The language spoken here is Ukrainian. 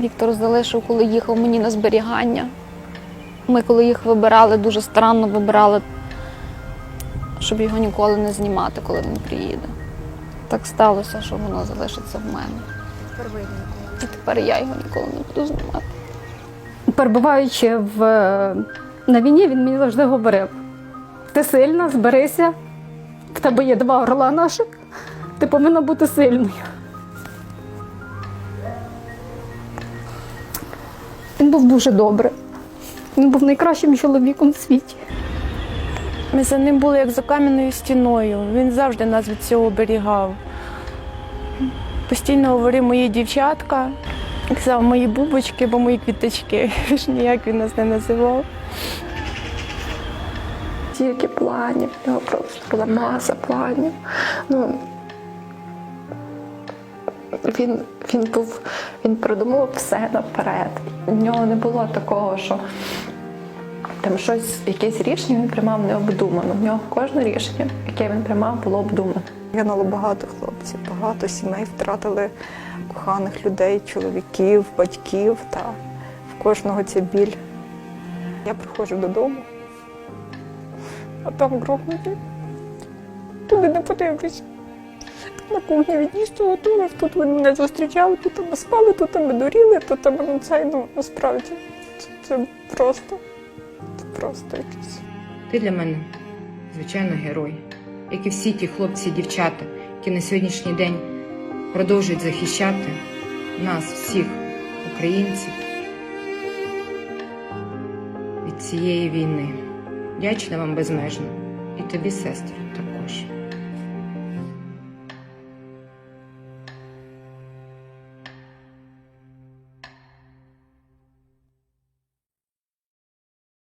Віктор залишив, коли їхав мені на зберігання. Ми, коли їх вибирали, дуже старанно вибирали, щоб його ніколи не знімати, коли він приїде. Так сталося, що воно залишиться в мене. І тепер я його ніколи не буду знімати. перебуваючи в, на війні, він мені завжди говорив: ти сильна, зберися, в тебе є два орла наших, ти повинна бути сильною. Він був дуже добрий. Він був найкращим чоловіком в світі. Ми за ним були як за кам'яною стіною. Він завжди нас від цього оберігав. Постійно говорив мої дівчатка, казав мої бубочки, бо мої квіточки. Ж ніяк він нас не називав. Стільки планів, в нього просто була маса планів. Ну, він, він був, він продумував все наперед. У нього не було такого, що там щось, якесь рішення він приймав необдумано. В нього кожне рішення, яке він приймав, було обдумане. Загинуло багато хлопців, багато сімей втратили коханих людей, чоловіків, батьків та в кожного ця біль. Я приходжу додому, а там грохнуті. Туди не подивлюсь. На кухні від'їзду готував, тут вони мене зустрічали, тут ми спали, тут ми доріли, тут ми ну, це, ну, насправді це, це просто, це просто якесь. Ти для мене, звичайно, герой, як і всі ті хлопці і дівчата, які на сьогоднішній день продовжують захищати нас, всіх українців, від цієї війни. Вдячна вам безмежно. І тобі, сестро, також.